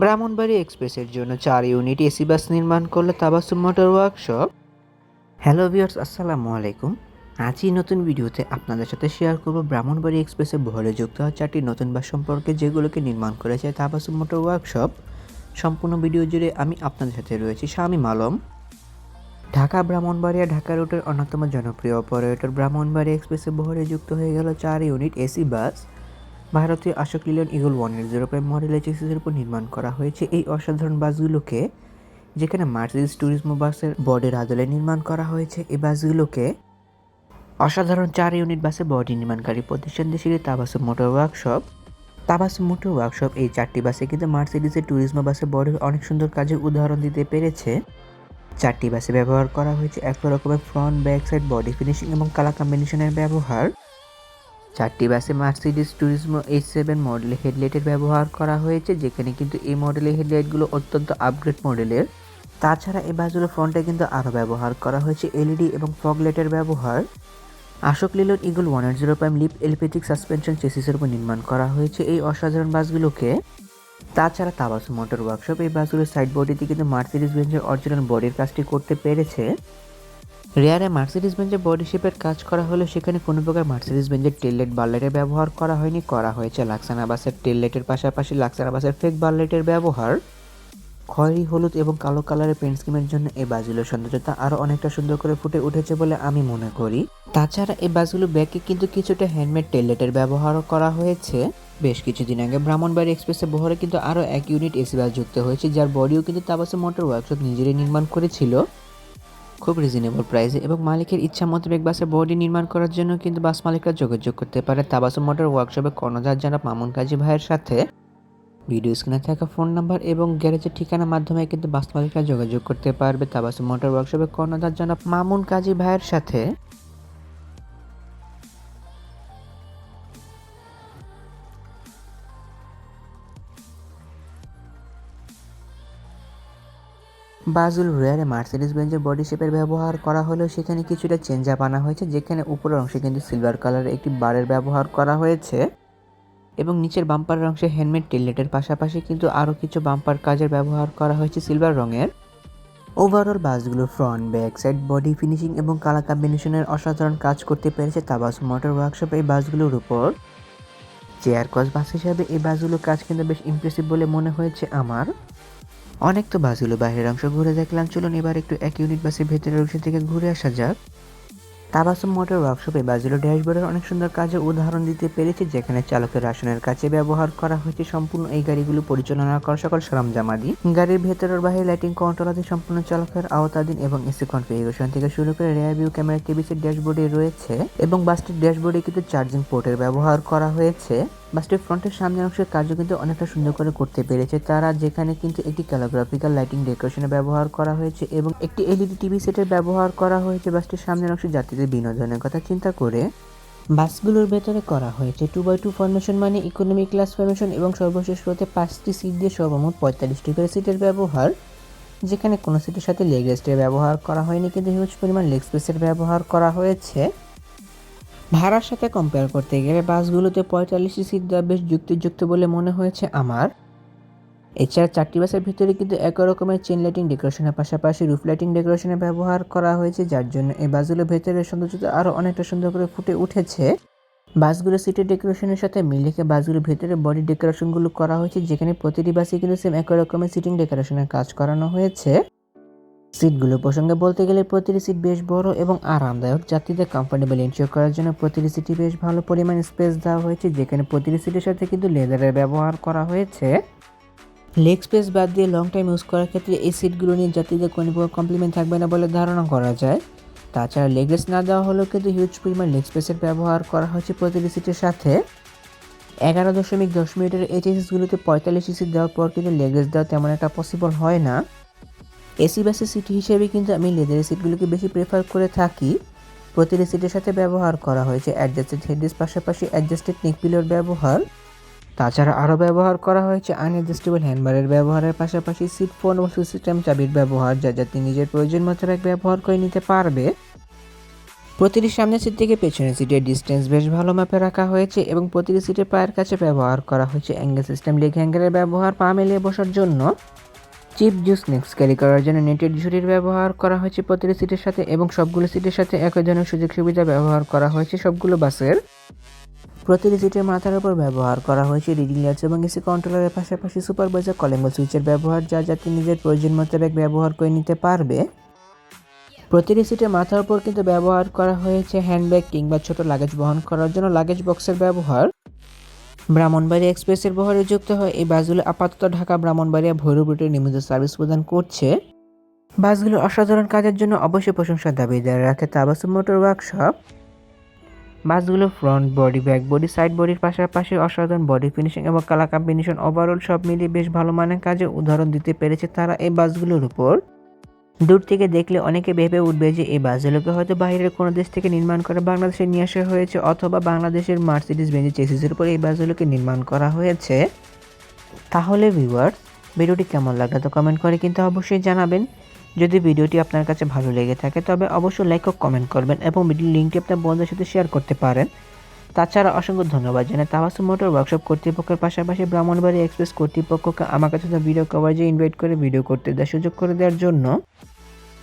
ব্রাহ্মণবাড়ি এক্সপ্রেসের জন্য চার ইউনিট এসি বাস নির্মাণ করল Tabassum motor workshop. Hello viewers, আসসালামু আলাইকুম। আজই নতুন ভিডিওতে আপনাদের সাথে শেয়ার করব ব্রাহ্মণবাড়ি এক্সপ্রেসে বহরে যুক্ত হওয়া চারটি নতুন বাস সম্পর্কে যেগুলোকে নির্মাণ করেছে তাবাসুম মোটর ওয়ার্কশপ। সম্পূর্ণ ভিডিও জুড়ে আমি আপনাদের সাথে রয়েছি শামীম আলম। ঢাকা ব্রাহ্মণবাড়িয়া ঢাকা রুটের অন্যতম জনপ্রিয় অপারেটর ব্রাহ্মণবাড়ি এক্সপ্রেসে বহরে যুক্ত হয়ে গেল চার ইউনিট এসি বাস। ভারতীয় আশোক লিলন, ইগল ওয়ানের জিরো প্রাইম মডেল এইচএসির উপর নির্মাণ করা হয়েছে। এই অসাধারণ বাসগুলোকে, যেখানে মার্সিডিস ট্যুরিজম বাসের বডির আদলে নির্মাণ করা হয়েছে। এই বাসগুলোকে অসাধারণ চার ইউনিট বাসে বডি নির্মাণকারী প্রতিষ্ঠান দেশের Tabassum motor workshop. Tabassum motor workshop এই চারটি বাসে কিন্তু মার্সিডিসের ট্যুরিজম বাসের বডির অনেক সুন্দর কাজের উদাহরণ দিতে পেরেছে। চারটি বাসে ব্যবহার করা হয়েছে এক রকমের front, back side, body finishing এবং কালার কম্বিনেশনের ব্যবহার। চারটি বাসে মার্সিডিস ট্যুরিজমো এইচ সেভেন মডেলের হেডলাইটের ব্যবহার করা হয়েছে, যেখানে কিন্তু এই মডেলের হেডলাইটগুলো অত্যন্ত আপগ্রেড মডেলের তাছাড়া এই বাসগুলো ফ্রন্টে কিন্তু আরও ব্যবহার করা হয়েছে এলইডি এবং ফগলাইটের ব্যবহার। Ashok Leyland Eagle one eight zero prime leaf elliptic suspension চেসিসের উপর নির্মাণ করা হয়েছে এই অসাধারণ বাসগুলোকে তাছাড়া তাবাসু মোটর ওয়ার্কশপ এই বাসগুলোর সাইড বডিতে কিন্তু মার্সিডিস বেঞ্চের অরিজিনাল বডির কাজটি করতে পেরেছে। রেয়ারে মার্সিডিস বেঞ্চের বডি শেপের কাজ করা হলেও সেখানে কোনো প্রকার মার্সিডিস বেঞ্চের টেললাইট বার্লেটের ব্যবহার করা হয়নি, করা হয়েছে লাক্সানা বাসের টেললাইটের পাশাপাশি লাক্সানা বাসের ফেক বারলাইটের ব্যবহার। খয়েরি হলুদ এবং কালো কালারের পেন্ট স্কিমের জন্য এই বাসগুলোর সৌন্দর্যতা আরও অনেকটা সুন্দর করে ফুটে উঠেছে বলে আমি মনে করি। তাছাড়া এই বাসগুলো ব্যাগে কিন্তু কিছুটা হ্যান্ডমেড টেললেটের ব্যবহারও করা হয়েছে। বেশ কিছুদিন আগে ব্রাহ্মণবাড়ি এক্সপ্রেসে বহরে কিন্তু আরও এক ইউনিট এসি বাস যুক্ত হয়েছে, যার বডিও কিন্তু তাবাসে মোটর ওয়ার্কশপ নিজেরাই নির্মাণ করেছিল। খুব রিজনেবল প্রাইসে এবং মালিকের ইচ্ছা মোতাবেক বাসের বডি নির্মাণ করার জন্য কিন্তু বাস মালিকরা যোগাযোগ করতে পারে। তাবাসু মোটর ওয়ার্কশপে কর্ণধার জানা মামুন কাজী ভাইয়ের সাথে। ভিডিও স্ক্রিনে থাকা ফোন নাম্বার এবং গ্যারেজের ঠিকানার মাধ্যমে কিন্তু বাস মালিকরা যোগাযোগ করতে পারবে। তাবাসু মোটর ওয়ার্কশপে কর্ণধার জানা মামুন কাজী ভাইয়ের সাথে। বাজুল রোয়ারে মার্সিডিস বেঞ্জের বডি শেপের ব্যবহার করা হলেও সেখানে কিছুটা চেঞ্জ আপ আনা হয়েছে, যেখানে উপরের অংশে কিন্তু সিলভার কালারের একটি বারের ব্যবহার করা হয়েছে এবং নিচের বাম্পারের অংশে হ্যান্ডমেড টেললেটের পাশাপাশি কিন্তু আরও কিছু বাম্পার কাজের ব্যবহার করা হয়েছে সিলভার রঙের। ওভারঅল বাসগুলো front back side body finishing এবং কালার কম্বিনেশনের অসাধারণ কাজ করতে পেরেছে তাবাস মোটর ওয়ার্কশপ এই বাসগুলোর উপর। চেয়ার কস বাস হিসাবে এই বাসগুলোর কাজ কিন্তু বেশ ইমপ্রেসিভ বলে মনে হয়েছে আমার। অনেক তো বাসগুলো বাইরের অংশ ঘুরে দেখলাম। চলুন এবার একটু এক ইউনিট বাসের ভেতরের অংশ থেকে ঘুরে আসা যাক। তাবাসম মোটর ওয়ার্কশপে বাসগুলো ড্যাশবোর্ডের অনেক সুন্দর কাজে উদাহরণ দিতে পেরেছে, যেখানে চালকের আসনের কাছে ব্যবহার করা হয়েছে সম্পূর্ণ এই গাড়িগুলো পরিচালনা করা সকল সরঞ্জামাদি। গাড়ির ভেতরের বাহির লাইটিং কন্ট্রোল আদি সম্পূর্ণ চালকের আওতাধীন এবং এসি কনফিগারেশন থেকে শুরু করে রেয়ার ভিউ ক্যামেরা টিভিসের ড্যাশবোর্ডে রয়েছে এবং বাসটির ড্যাশবোর্ডে কিন্তু চার্জিং পোর্টের ব্যবহার করা হয়েছে। বাসটির ফ্রন্টের সামনের অংশের কাজও কিন্তু অনেকটা সুন্দর করে করতে পেরেছে। তারা যেখানে কিন্তু একটি ক্যালোগ্রাফিক্যাল লাইটিং ডেকোরেশনের ব্যবহার করা হয়েছে এবং একটি এলইডি টিভি সেটের ব্যবহার করা হয়েছে বাসটির সামনের অংশে যাত্রীদের বিনোদনের কথা চিন্তা করে। বাসগুলোর ভেতরে করা হয়েছে টু বাই টু ফরমেশন মানে ইকোনমি ক্লাস ফরমেশন এবং সর্বশেষ রোতে পাঁচটি সিট দিয়ে সর্বমোট পঁয়তাল্লিশটি করে সিটের ব্যবহার, যেখানে কোনো সিটের সাথে লেগ রেস্টের ব্যবহার করা হয়নি কিন্তু হিউজ পরিমাণ লেগ স্পেসের ব্যবহার করা হয়েছে। ভাড়ার সাথে কম্পেয়ার করতে গেলে বাসগুলোতে পঁয়তাল্লিশটি সিট দেওয়া বেশ যুক্তিযুক্ত বলে মনে হয়েছে আমার। এছাড়া চারটি বাসের ভিতরে কিন্তু একই রকমের চেন লাইটিং ডেকোরেশনের পাশাপাশি রুফ লাইটিং ডেকোরেশনের ব্যবহার করা হয়েছে, যার জন্য এই বাসগুলোর ভেতরের সৌন্দর্যতা আরও অনেকটা সুন্দর করে ফুটে উঠেছে। বাসগুলো সিটের ডেকোরেশনের সাথে মিল রেখে বাসগুলোর ভেতরে বডি ডেকোরেশনগুলো করা হয়েছে, যেখানে প্রতিটি বাসে কিন্তু সেম একই রকমের সিটিং ডেকোরেশনের কাজ করানো হয়েছে। সিটগুলো প্রসঙ্গে বলতে গেলে প্রতিটি সিট বেশ বড় এবং আরামদায়ক। যাত্রীদের কমফোর্টেবল এনশিওর করার জন্য প্রতিটি সিটই বেশ ভালো পরিমাণ স্পেস দেওয়া হয়েছে, যেখানে প্রতিটি সিটের সাথে কিন্তু লেদারের ব্যবহার করা হয়েছে। লেগ স্পেস বাদ দিয়ে লং টাইম ইউজ করার ক্ষেত্রে এই সিটগুলো নিয়ে যাত্রীদের কোনো কমপ্লিমেন্ট থাকবে না বলে ধারণা করা যায়। তাছাড়া লেগ না দেওয়া হলেও কিন্তু হিউজ পরিমাণ লেগ স্পেসের ব্যবহার করা হয়েছে প্রতিটি সিটের সাথে। এগারো দশমিক দশ মিনিটের এইচএসগুলোতে পঁয়তাল্লিশ সিট দেওয়ার পর কিন্তু লেগ দেওয়া তেমন একটা পসিবল হয় না। এসি বাসের সিট হিসেবে কিন্তু আমি লেদারের সিটগুলোকে বেশি প্রেফার করে থাকি। প্রতিটি সিটের সাথে ব্যবহার করা হয়েছে অ্যাডজাস্টেড হেডের পাশাপাশি অ্যাডজাস্টেড নেক পিলোর ব্যবহার। তাছাড়া আরও ব্যবহার করা হয়েছে আনএডজাস্টেবল হ্যান্ডবারের ব্যবহারের পাশাপাশি সিট ফোন ও সিস্টেম চাবির ব্যবহার, যা যাত্রী নিজের প্রয়োজন মতো এক ব্যবহার করে নিতে পারবে। প্রতিটি সামনের সিট থেকে পেছনের সিটের ডিস্টেন্স বেশ ভালো মাপে রাখা হয়েছে এবং প্রতিটি সিটের পায়ের কাছে ব্যবহার করা হয়েছে অ্যাঙ্গেল সিস্টেম লেগ হ্যাঙ্গারের ব্যবহার, পা মেলিয়ে বসার জন্য। চিপ জুস নেক্সট ক্যারি করার জন্য নেটের ঝুড়ির ব্যবহার করা হয়েছে প্রতিটি সিটের সাথে এবং সবগুলো সিটের সাথে একই ধরনের সুযোগ সুবিধা ব্যবহার করা হয়েছে সবগুলো বাসের। প্রতিটি সিটের মাথার উপর ব্যবহার করা হয়েছে রিডিং লাইটস এবং এসি কন্ট্রোলারের পাশাপাশি সুপারভাইজার কলিং সুইচের ব্যবহার, যা যাতে নিজের প্রয়োজন মোতাবেক ব্যবহার করে নিতে পারবে। প্রতিটি সিটের মাথার উপর কিন্তু ব্যবহার করা হয়েছে হ্যান্ডব্যাগ কিংবা ছোট লাগেজ বহন করার জন্য লাগেজ বক্সের ব্যবহার। ব্রাহ্মণবাড়িয়া এক্সপ্রেসের বহরে যুক্ত হয় এই বাসগুলো আপাতত ঢাকা, ব্রাহ্মণবাড়িয়া, ভৈরব রুটে নিয়মিত সার্ভিস প্রদান করছে। বাসগুলো অসাধারণ কাজের জন্য অবশ্যই প্রশংসার দাবিদার রাখে তাবাসুম মোটর ওয়ার্কশপ। বাসগুলো front body back body side বডির পাশাপাশি অসাধারণ বডি ফিনিশিং এবং কালার কম্বিনেশন ওভারঅল সব মিলিয়ে বেশ ভালো মানের কাজে উদাহরণ দিতে পেরেছে তারা এই বাসগুলোর উপর। দূর থেকে দেখলে অনেকে ভেবে উঠবে যে এই বাসগুলোকে হয়তো বাইরের কোনো দেশ থেকে নির্মাণ করা বাংলাদেশে নিয়ে আসা হয়েছে অথবা বাংলাদেশের মার্সিডিস বেঞ্জের চেসিসের উপর এই বাসগুলোকে নির্মাণ করা হয়েছে। তাহলে ভিউয়ার্স ভিডিওটি কেমন লাগল তো কমেন্ট করে কিন্তু অবশ্যই জানাবেন। যদি ভিডিওটি আপনার কাছে ভালো লেগে থাকে, তবে অবশ্যই লাইক ও কমেন্ট করবেন এবং ভিডিওর লিঙ্কটি আপনার বন্ধুদের সাথে শেয়ার করতে পারেন। তাছাড়া অসংখ্য ধন্যবাদ জানাই তাবাসু মোটর ওয়ার্কশপ কর্তৃপক্ষের পাশাপাশি ব্রাহ্মণবাড়ি এক্সপ্রেস কর্তৃপক্ষকে আমার কাছে ভিডিও কভারেজে ইনভাইট করে ভিডিও করতে দেওয়ার সুযোগ করে দেওয়ার জন্য।